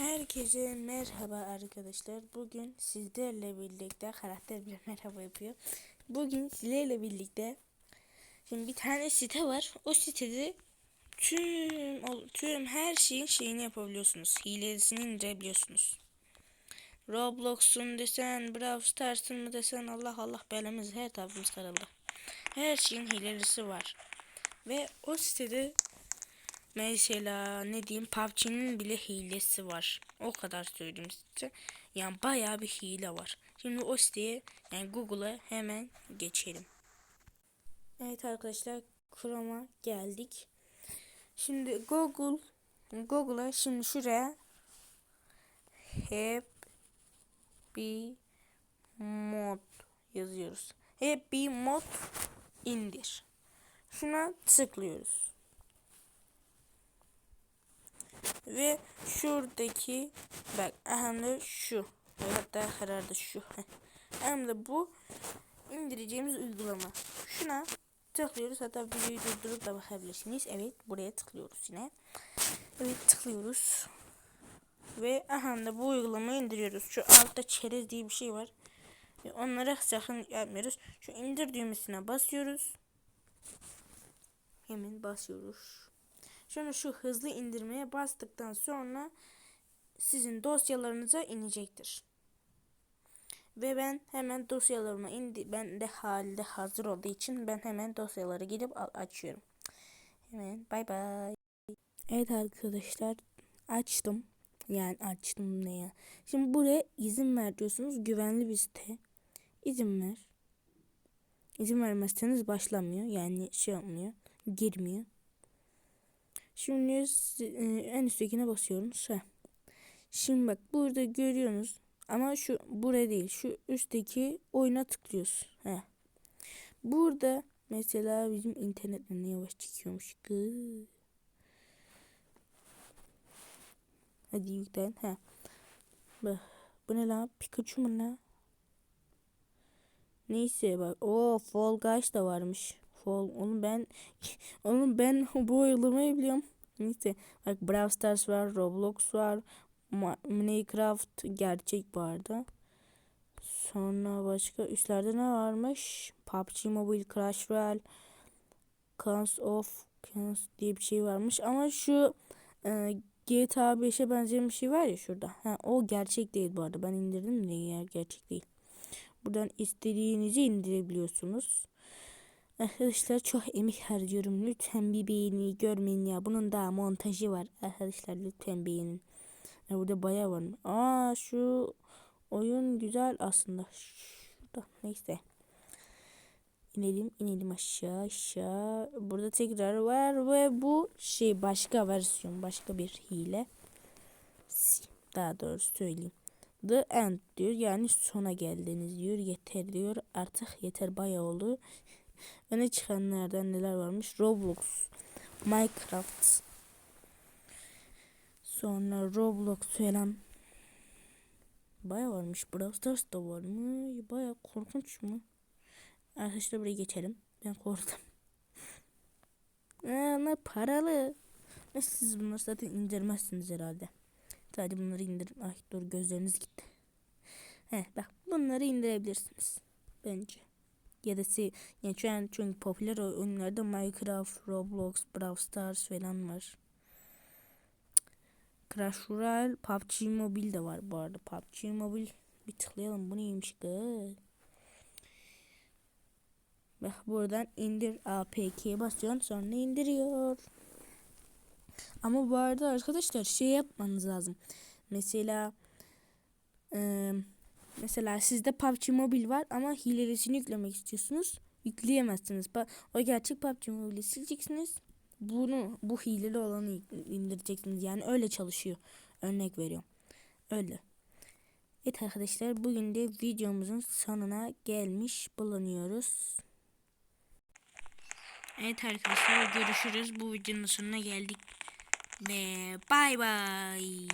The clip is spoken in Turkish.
Herkese merhaba arkadaşlar. Bugün sizlerle birlikte karakter bir merhaba yapıyor. Bugün sizlerle birlikte şimdi bir tane site var. O sitede tüm tüm her şeyin şeyini yapabiliyorsunuz. Hilesini indirebiliyorsunuz. Roblox'un desen, Brawl Stars'ın mı desen Allah Allah belamız her tarafımız karaldı. Her şeyin hilesi var. Ve o sitede Mesela ne diyeyim PUBG'nin bile hilesi var. O kadar söyleyeyim size. Yani bayağı bir hile var. Şimdi o siteye yani Google'a hemen geçelim. Evet arkadaşlar Chrome'a geldik. Şimdi Google Google'a şimdi şuraya bir mod yazıyoruz. Bir mod indir. Şuna tıklıyoruz. Ve şuradaki bak hem de şu. Hatta kararda şu. hem de bu indireceğimiz uygulama. Şuna tıklıyoruz. Hatta videoyu durdurup da bakabilirsiniz. Evet buraya tıklıyoruz yine. Evet tıklıyoruz. Ve aha da bu uygulamayı indiriyoruz. Şu altta çerez diye bir şey var. Ve onlara sakın yapmıyoruz. Şu indir düğmesine basıyoruz. Hemen basıyoruz. Sonra şu hızlı indirmeye bastıktan sonra sizin dosyalarınıza inecektir. Ve ben hemen dosyalarıma indi. Ben de halde hazır olduğu için ben hemen dosyaları gidip açıyorum. Hemen bay bay. Evet arkadaşlar açtım. Yani açtım ne ya. Şimdi buraya izin ver diyorsunuz. Güvenli bir site. İzin ver. İzin vermezseniz başlamıyor. Yani şey olmuyor. Girmiyor. Şimdi e, en üsttekine basıyoruz. Heh. Şimdi bak burada görüyorsunuz. Ama şu buraya değil. Şu üstteki oyuna tıklıyoruz. Heh. Burada mesela bizim internet ne yavaş çekiyormuş. Gı. Hadi yüklen. Heh. Bak. Bu ne lan? Pikachu mu lan? Neyse bak. O Fall Guys da varmış. Fall. Onu ben onu ben bu uygulamayı biliyorum. Neyse bak Brawl Stars var, Roblox var, Minecraft gerçek bu arada. Sonra başka üstlerde ne varmış? PUBG Mobile, Crash Royale, Clans of Clans diye bir şey varmış. Ama şu e, GTA 5'e benzeyen bir şey var ya şurada. Ha, o gerçek değil bu arada. Ben indirdim de ya gerçek değil. Buradan istediğinizi indirebiliyorsunuz. Arkadaşlar çok emek harcıyorum. Lütfen bir beğeni görmeyin ya. Bunun daha montajı var. Arkadaşlar lütfen beğenin. Ya burada bayağı var. Aa şu oyun güzel aslında. Şurada neyse. İnelim inelim aşağı aşağı. Burada tekrar var ve bu şey başka versiyon. Başka bir hile. Daha doğrusu söyleyeyim. The end diyor. Yani sona geldiniz diyor. Yeter diyor. Artık yeter bayağı oldu. Öne çıkanlardan neler varmış? Roblox, Minecraft, sonra Roblox falan baya varmış. Brawl Stars da var mı? Baya korkunç mu? Arkadaşlar buraya geçelim. Ben korktum. ne paralı. Ne siz bunları zaten indirmezsiniz herhalde. Sadece bunları indirin. Ay dur gözleriniz gitti. He bak bunları indirebilirsiniz. Bence ya da si yani şu an çünkü popüler oyunlarda Minecraft, Roblox, Brawl Stars falan var. Crash Royale, PUBG Mobile de var bu arada. PUBG Mobile bir tıklayalım. Bu neymiş kız? Bak buradan indir APK'ye basıyorsun sonra indiriyor. Ama bu arada arkadaşlar şey yapmanız lazım. Mesela eee Mesela sizde PUBG Mobile var ama hilelesini yüklemek istiyorsunuz. Yükleyemezsiniz. O gerçek PUBG Mobile'i sileceksiniz. Bunu bu hileli olanı indireceksiniz. Yani öyle çalışıyor. Örnek veriyorum. Öyle. Evet arkadaşlar bugün de videomuzun sonuna gelmiş bulunuyoruz. Evet arkadaşlar görüşürüz. Bu videonun sonuna geldik. Ve bay bay.